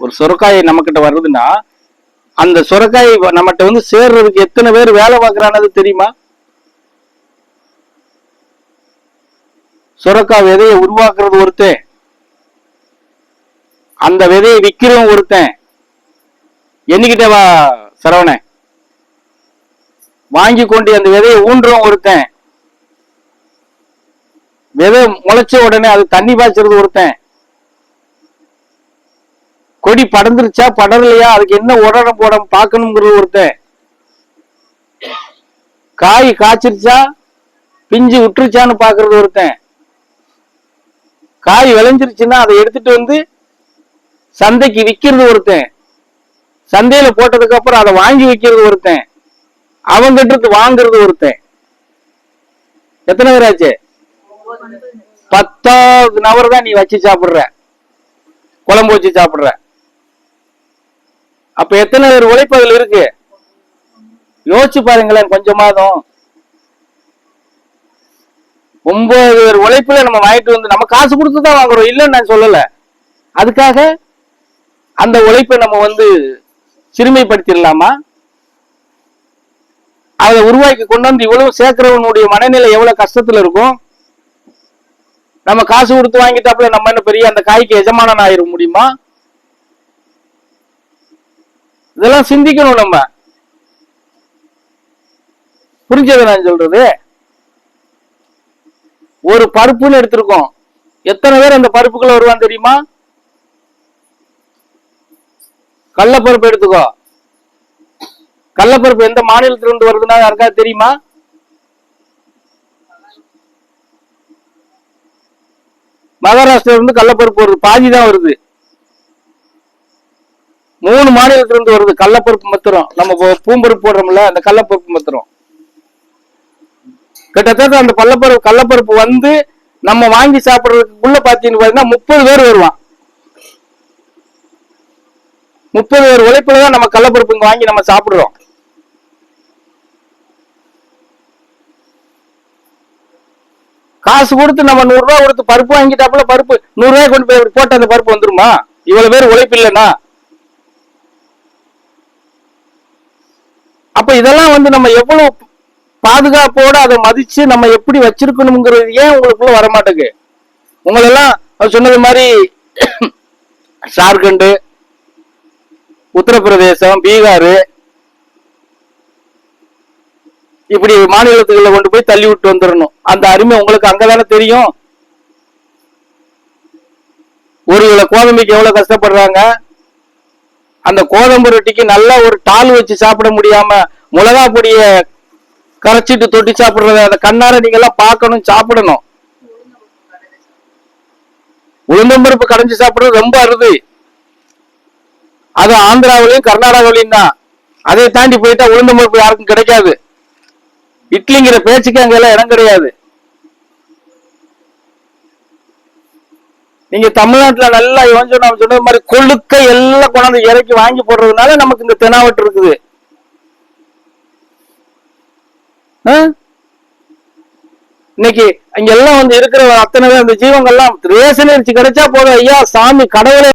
ஒரு சுரக்காய் நம்மக்கிட்ட வருதுன்னா அந்த சுரக்காய் நம்மகிட்ட வந்து சேர்றதுக்கு எத்தனை பேர் வேலை பார்க்கறானது தெரியுமா? சுரக்காய் விதையை உருவாக்குறது ஒருத்தன். அந்த விதையை விற்கிறவன் ஒருத்தன். எண்ணிக்கிட்ட வா சரவணன். வாங்கி கொண்டு அந்த விதையை ஊன்றவன் ஒருத்தன். விதை முளைச்ச உடனே அது தண்ணி பாய்ச்சறது ஒருத்தன். கொடி படர்ந்துருச்சா படரலையா? அதுக்கு என்ன உடனம் போட பார்க்கணுங்கிறது ஒருத்தன். காய் காய்ச்சிருச்சா? பிஞ்சு விட்டுருச்சான்னு பாக்குறது ஒருத்தன். காய் விளைஞ்சிருச்சுன்னா அதை எடுத்துட்டு வந்து சந்தைக்கு விக்கிறது ஒருத்தன். சந்தையில போட்டதுக்கு அப்புறம் அதை வாங்கி வைக்கிறது ஒருத்தன். அவங்கிட்ட இருந்து வாங்குறது ஒருத்தன். எத்தனை பேர் ஆச்சு பத்தாவது நபர் தான் நீ வச்சு சாப்பிடுற. குழம்பு வச்சு சாப்பிடுற. அப்ப எத்தனை பேர் உழைப்பு அதுல இருக்கு? யோசிச்சு பாருங்களேன் கொஞ்சமாதும். ஒன்பது பேர் உழைப்புல நம்ம வாங்கிட்டு வந்து நம்ம காசு கொடுத்து தான் வாங்குறோம். இல்லைன்னு நான் சொல்லல. அதுக்காக அந்த உழைப்பை நம்ம வந்து சிறுமைப்படுத்திடலாமா? அதை உருவாக்கி கொண்டு வந்து இவ்வளவு சேர்க்கிறவனுடைய மனநிலை எவ்வளவு கஷ்டத்துல இருக்கும்? நம்ம காசு கொடுத்து வாங்கிட்டாப்புல நம்ம என்ன பெரிய அந்த காய்க்கு எஜமானன் ஆயிட முடியுமா? இதெல்லாம் சிந்திக்கணும் நம்ம. புரிஞ்சது நான் சொல்றது? ஒரு பருப்புன்னு எடுத்திருக்கோம். எத்தனை பேர் அந்த பருப்புக்குள்ள வருவான் தெரியுமா? கடலப்பருப்பு எடுத்துக்கோ. கடலப்பருப்பு எந்த மாநிலத்திலிருந்து வருதுன்னா யாருக்காவது தெரியுமா? மகாராஷ்டிரா இருந்து கள்ளப்பருப்பு வருது. பாதி தான் வருது. மூணு மாநிலத்திலிருந்து வருது. கள்ளப்பருப்பு மத்திரம். நம்ம பூம்பருப்பு போடுறோம்ல அந்த கடலப்பருப்பு மத்திரம். கிட்டத்தட்ட அந்த பள்ளப்பருப்பு கடலப்பருப்பு வந்து நம்ம வாங்கி சாப்பிடுறதுக்குள்ள பாத்தீங்கன்னு பாத்தீங்கன்னா முப்பது பேர் வருவான். முப்பது பேர் உழைப்புல தான் நம்ம கடலப்பருப்பு இங்க வாங்கி நம்ம சாப்பிடுறோம். காசு கொடுத்து நம்ம நூறு ரூபாய் கொடுத்து பருப்பு வாங்கிட்டாப்புல பருப்பு நூறு ரூபாய் கொண்டு போய் போட்ட போட்டு அந்த பருப்பு வந்துருமா? இவ்வளவு பேர் உழைப்பு இல்லைன்னா. அப்ப இதெல்லாம் வந்து நம்ம எவ்வளவு பாதுகாப்போட அதை மதிச்சு நம்ம எப்படி வச்சிருக்கணுங்கிறது ஏன் உங்களுக்குள்ள வர மாட்டேங்குது உங்களெல்லாம் சொன்னது மாதிரி ஜார்க்கண்டு உத்தரப்பிரதேசம் பீகார் இப்படி மாநிலத்துக்குள்ள கொண்டு போய் தள்ளி விட்டு வந்துடணும் அந்த அருமை உங்களுக்கு அங்கதானே தெரியும்? ஒரு கிலோ கோதம்பைக்கு எவ்வளவு கஷ்டப்படுறாங்க? அந்த கோதம்பு ரொட்டிக்கு நல்லா ஒரு டால் வச்சு சாப்பிட முடியாம மிளகா பொடிய கரைச்சிட்டு தொட்டி சாப்பிடுறத அந்த கண்ணார நீங்க எல்லாம் பார்க்கணும் சாப்பிடணும். உளுந்தம்பருப்பு கடைஞ்சி சாப்பிடுறது ரொம்ப அருது. அது ஆந்திராவிலையும் கர்நாடகாவிலையும் தான். அதை தாண்டி போயிட்டா உளுந்தம்பருப்பு யாருக்கும் கிடைக்காது. இட்லிங்கிற பேச்சுக்கு அங்க எல்லாம் இடம் கிடையாது. நீங்க தமிழ்நாட்டுல நல்லா இவன் சொன்ன சொன்னது மாதிரி கொழுக்க எல்லாம் கொண்டாந்து இறக்கி வாங்கி போடுறதுனால நமக்கு இந்த தெனாவட்டு இருக்குது. இன்னைக்கு இங்க எல்லாம் வந்து இருக்கிற அத்தனை பேர் அந்த ஜீவங்கள்லாம் ரேஷன் அரிசி கிடைச்சா போதும் ஐயா. சாமி கடவுளே